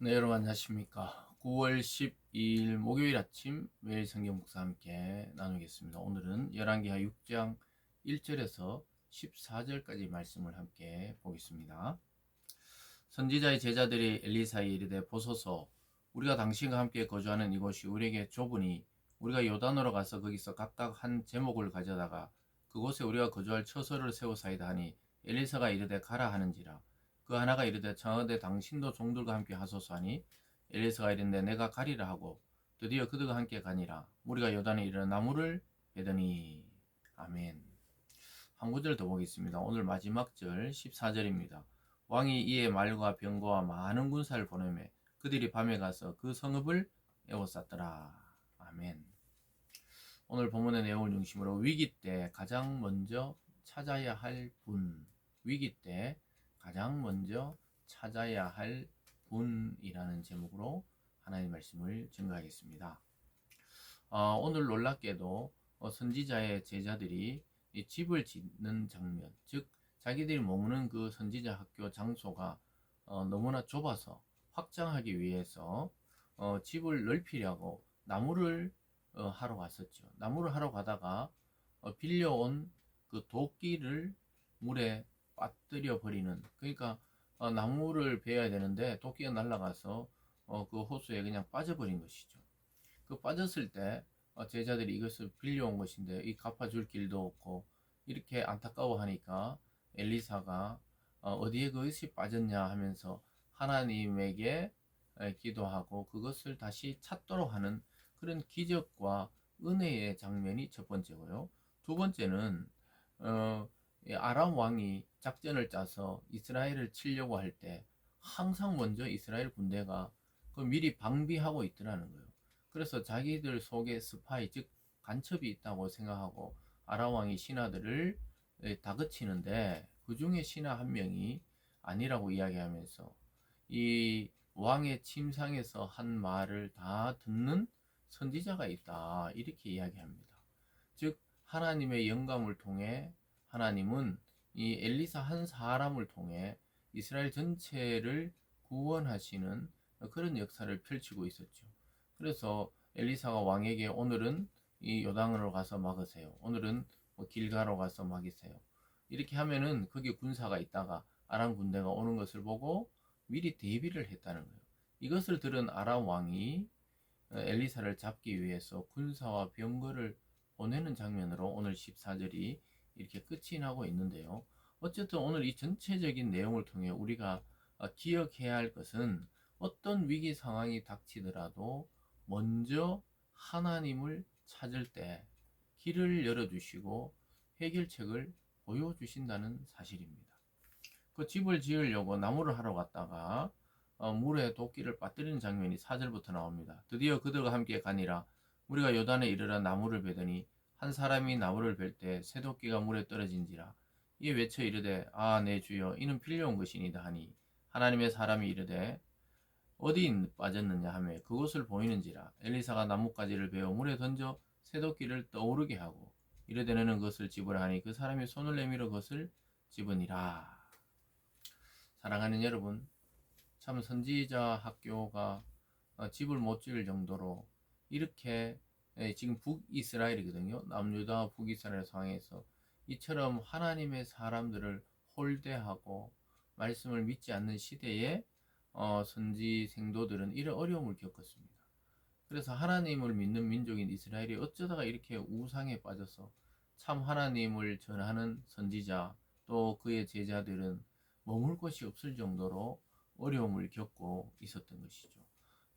네, 여러분 안녕하십니까. 9월 12일 목요일 아침 매일 성경 목사 함께 나누겠습니다. 오늘은 열왕기하 6장 1절에서 14절까지 말씀을 함께 보겠습니다. 선지자의 제자들이 엘리사에 이르되 보소서 우리가 당신과 함께 거주하는 이곳이 우리에게 좁으니 우리가 요단으로 가서 거기서 각각 한 제목을 가져다가 그곳에 우리가 거주할 처소를 세우사이다 하니 엘리사가 이르되 가라 하는지라 그 하나가 이르되 청하되 당신도 종들과 함께 하소서 하니 엘리사가 이르되 내가 가리라 하고 드디어 그들과 함께 가니라. 우리가 요단에 이르러 나무를 베더니. 아멘. 한 구절 더 보겠습니다. 오늘 마지막 절 14절입니다. 왕이 이에 말과 병거와 많은 군사를 보내매 그들이 밤에 가서 그 성읍을 에워쌌더라. 아멘. 오늘 본문의 내용을 중심으로 위기 때 가장 먼저 찾아야 할 분 위기 때 가장 먼저 찾아야 할 분이라는 제목으로 하나님의 말씀을 증거하겠습니다. 어, 오늘 놀랍게도 어, 선지자의 제자들이 이 집을 짓는 장면, 즉 자기들이 머무는 그 선지자 학교 장소가 어, 너무나 좁아서 확장하기 위해서 어, 집을 넓히려고 나무를 어, 하러 갔었죠. 나무를 하러 가다가 어, 빌려온 그 도끼를 물에 빠뜨려 버리는 그러니까 어, 나무를 베어야 되는데 도끼가 날아가서 어, 그 호수에 그냥 빠져버린 것이죠. 그 빠졌을 때 어, 제자들이 이것을 빌려온 것인데 이 갚아줄 길도 없고 이렇게 안타까워하니까 엘리사가 어, 어디에 그것이 빠졌냐 하면서 하나님에게 에, 기도하고 그것을 다시 찾도록 하는 그런 기적과 은혜의 장면이 첫 번째고요. 두 번째는 어, 이 아람 왕이 작전을 짜서 이스라엘을 치려고 할 때 항상 먼저 이스라엘 군대가 그 미리 방비하고 있더라는 거예요. 그래서 자기들 속에 스파이 즉 간첩이 있다고 생각하고 아람 왕이 신하들을 다그치는데 그 중에 신하 한 명이 아니라고 이야기하면서 이 왕의 침상에서 한 말을 다 듣는 선지자가 있다 이렇게 이야기합니다. 즉 하나님의 영감을 통해 하나님은 이 엘리사 한 사람을 통해 이스라엘 전체를 구원하시는 그런 역사를 펼치고 있었죠. 그래서 엘리사가 왕에게 오늘은 이 요당으로 가서 막으세요. 오늘은 뭐 길가로 가서 막이세요. 이렇게 하면은 거기 군사가 있다가 아람 군대가 오는 것을 보고 미리 대비를 했다는 거예요. 이것을 들은 아람 왕이 엘리사를 잡기 위해서 군사와 병거를 보내는 장면으로 오늘 14절이 이렇게 끝이 나고 있는데요. 어쨌든 오늘 이 전체적인 내용을 통해 우리가 어, 기억해야 할 것은 어떤 위기 상황이 닥치더라도 먼저 하나님을 찾을 때 길을 열어주시고 해결책을 보여주신다는 사실입니다. 그 집을 지으려고 나무를 하러 갔다가 어, 물에 도끼를 빠뜨리는 장면이 4절부터 나옵니다. 드디어 그들과 함께 가니라 우리가 요단에 이르러 나무를 베더니 한 사람이 나무를 벨 때 새도끼가 물에 떨어진지라 이에 외쳐 이르되 아 내 주여 이는 필요한 것이니다 하니 하나님의 사람이 이르되 어디 빠졌느냐 하며 그곳을 보이는지라. 엘리사가 나뭇가지를 베어 물에 던져 새도끼를 떠오르게 하고 이르되 너는 그것을 집으라 하니 그 사람이 손을 내밀어 그것을 집으니라. 사랑하는 여러분 참 선지자 학교가 어, 집을 못 지을 정도로 이렇게 예, 지금 북이스라엘이거든요. 남유다 북이스라엘 상황에서 이처럼 하나님의 사람들을 홀대하고 말씀을 믿지 않는 시대에 어, 선지 생도들은 이런 어려움을 겪었습니다. 그래서 하나님을 믿는 민족인 이스라엘이 어쩌다가 이렇게 우상에 빠져서 참 하나님을 전하는 선지자 또 그의 제자들은 머물 곳이 없을 정도로 어려움을 겪고 있었던 것이죠.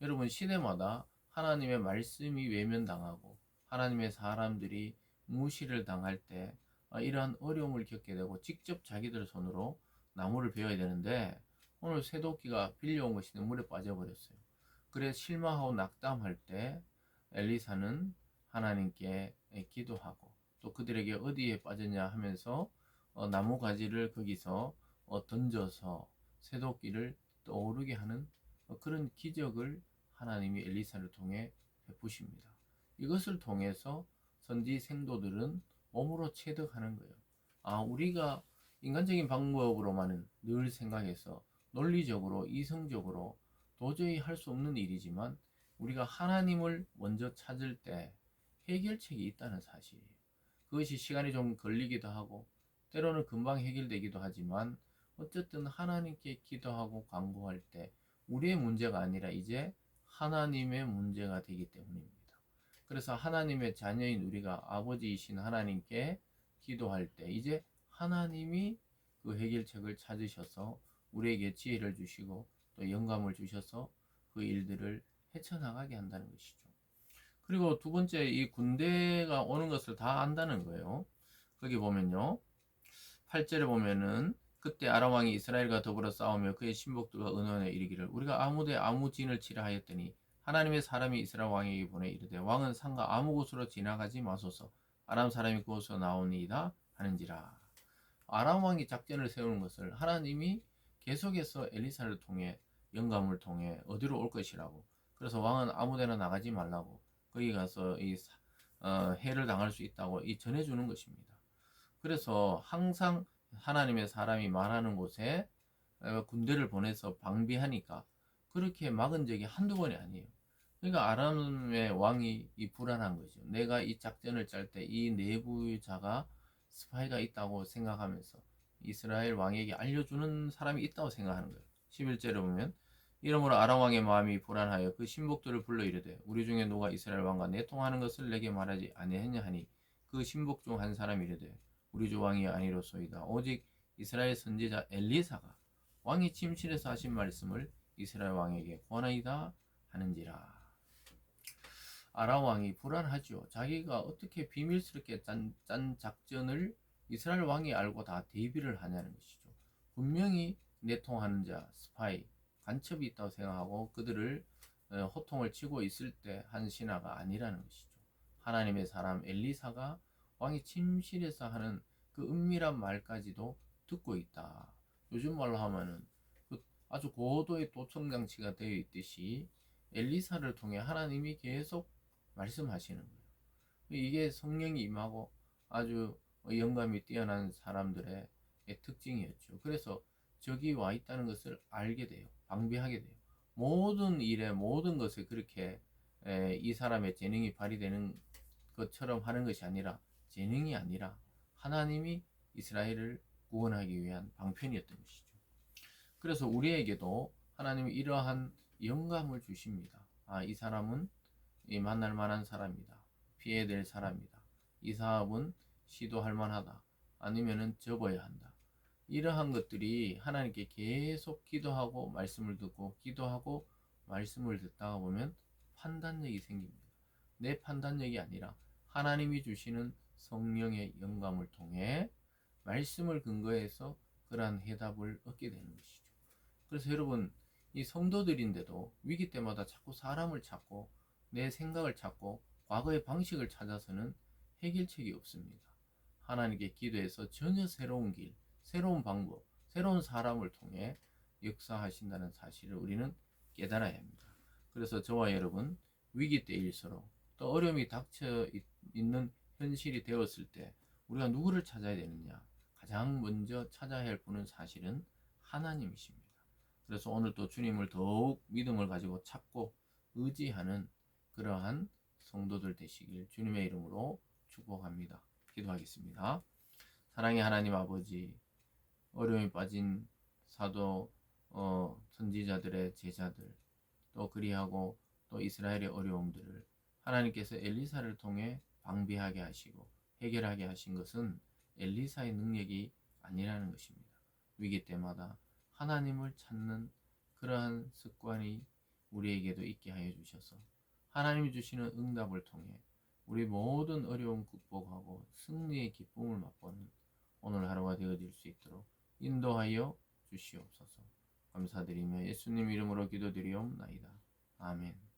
여러분 시대마다 하나님의 말씀이 외면당하고 하나님의 사람들이 무시를 당할 때 아, 이러한 어려움을 겪게 되고 직접 자기들 손으로 나무를 베어야 되는데 오늘 새도끼가 빌려온 것이 물에 빠져버렸어요. 그래 실망하고 낙담할 때 엘리사는 하나님께 기도하고 또 그들에게 어디에 빠졌냐 하면서 어, 나무 가지를 거기서 어, 던져서 새도끼를 떠오르게 하는 어, 그런 기적을 하나님이 엘리사를 통해 베푸십니다. 이것을 통해서 선지 생도들은 몸으로 체득하는 거예요. 아, 우리가 인간적인 방법으로만은 늘 생각해서 논리적으로, 이성적으로 도저히 할 수 없는 일이지만 우리가 하나님을 먼저 찾을 때 해결책이 있다는 사실이에요. 그것이 시간이 좀 걸리기도 하고 때로는 금방 해결되기도 하지만 어쨌든 하나님께 기도하고 간구할 때 우리의 문제가 아니라 이제 하나님의 문제가 되기 때문입니다. 그래서 하나님의 자녀인 우리가 아버지이신 하나님께 기도할 때 이제 하나님이 그 해결책을 찾으셔서 우리에게 지혜를 주시고 또 영감을 주셔서 그 일들을 헤쳐나가게 한다는 것이죠. 그리고 두 번째 이 군대가 오는 것을 다 안다는 거예요. 거기 보면요. 8절에 보면은 그때 아람 왕이 이스라엘과 더불어 싸우며 그의 신복들과 의논에 이르기를 우리가 아무데 아무 진을 치라 하였더니 하나님의 사람이 이스라엘 왕에게 보내 이르되 왕은 상가 아무 곳으로 지나가지 마소서. 아람 사람이 그곳으로 나오니이다 하는지라. 아람 왕이 작전을 세우는 것을 하나님이 계속해서 엘리사를 통해 영감을 통해 어디로 올 것이라고. 그래서 왕은 아무데나 나가지 말라고 거기 가서 이 어, 해를 당할 수 있다고 이 전해주는 것입니다. 그래서 항상 하나님의 사람이 말하는 곳에 어, 군대를 보내서 방비하니까 그렇게 막은 적이 한두 번이 아니에요. 그러니까 아람의 왕이 이 불안한 거죠. 내가 이 작전을 짤 때 이 내부자가 스파이가 있다고 생각하면서 이스라엘 왕에게 알려주는 사람이 있다고 생각하는 거예요. 11절에 보면 이러므로 아람 왕의 마음이 불안하여 그 신복들을 불러 이르되 우리 중에 누가 이스라엘 왕과 내통하는 것을 내게 말하지 아니했냐 하니 그 신복 중 한 사람이 이르되 우리 주 왕이 아니로소이다 오직 이스라엘 선지자 엘리사가 왕이 침실에서 하신 말씀을 이스라엘 왕에게 권하이다 하는지라 아람 왕이 불안하죠. 자기가 어떻게 비밀스럽게 짠, 짠 작전을 이스라엘 왕이 알고 다 대비를 하냐는 것이죠. 분명히 내통하는 자, 스파이, 간첩이 있다고 생각하고 그들을 어, 호통을 치고 있을 때 한 신하가 아니라는 것이죠. 하나님의 사람 엘리사가 왕이 침실에서 하는 그 은밀한 말까지도 듣고 있다. 요즘 말로 하면은 그 아주 고도의 도청 장치가 되어 있듯이 엘리사를 통해 하나님이 계속 말씀하시는 거예요. 이게 성령이 임하고 아주 영감이 뛰어난 사람들의 특징이었죠. 그래서 적이 와 있다는 것을 알게 돼요. 방비하게 돼요. 모든 일에 모든 것에 그렇게 이 사람의 재능이 발휘되는 것처럼 하는 것이 아니라 재능이 아니라 하나님이 이스라엘을 구원하기 위한 방편이었던 것이죠. 그래서 우리에게도 하나님이 이러한 영감을 주십니다. 아, 이 사람은 이 만날 만한 사람이다. 피해야 될 사람이다. 이 사업은 시도할 만하다. 아니면은 접어야 한다. 이러한 것들이 하나님께 계속 기도하고 말씀을 듣고 기도하고 말씀을 듣다가 보면 판단력이 생깁니다. 내 판단력이 아니라 하나님이 주시는 성령의 영감을 통해 말씀을 근거해서 그러한 해답을 얻게 되는 것이죠. 그래서 여러분 이 성도들인데도 위기 때마다 자꾸 사람을 찾고 내 생각을 찾고 과거의 방식을 찾아서는 해결책이 없습니다. 하나님께 기도해서 전혀 새로운 길, 새로운 방법, 새로운 사람을 통해 역사하신다는 사실을 우리는 깨달아야 합니다. 그래서 저와 여러분 위기 때 일수록 또 어려움이 닥쳐 있는 현실이 되었을 때 우리가 누구를 찾아야 되느냐? 가장 먼저 찾아야 할 분은 사실은 하나님이십니다. 그래서 오늘 또 주님을 더욱 믿음을 가지고 찾고 의지하는 그러한 성도들 되시길 주님의 이름으로 축복합니다. 기도하겠습니다. 사랑의 하나님 아버지, 어려움에 빠진 사도 어, 선지자들의 제자들, 또 그리하고 또 이스라엘의 어려움들을 하나님께서 엘리사를 통해 방비하게 하시고 해결하게 하신 것은 엘리사의 능력이 아니라는 것입니다. 위기 때마다 하나님을 찾는 그러한 습관이 우리에게도 있게 하여 주셔서 하나님이 주시는 응답을 통해 우리 모든 어려움 극복하고 승리의 기쁨을 맛보는 오늘 하루가 되어질 수 있도록 인도하여 주시옵소서. 감사드리며 예수님 이름으로 기도드리옵나이다. 아멘.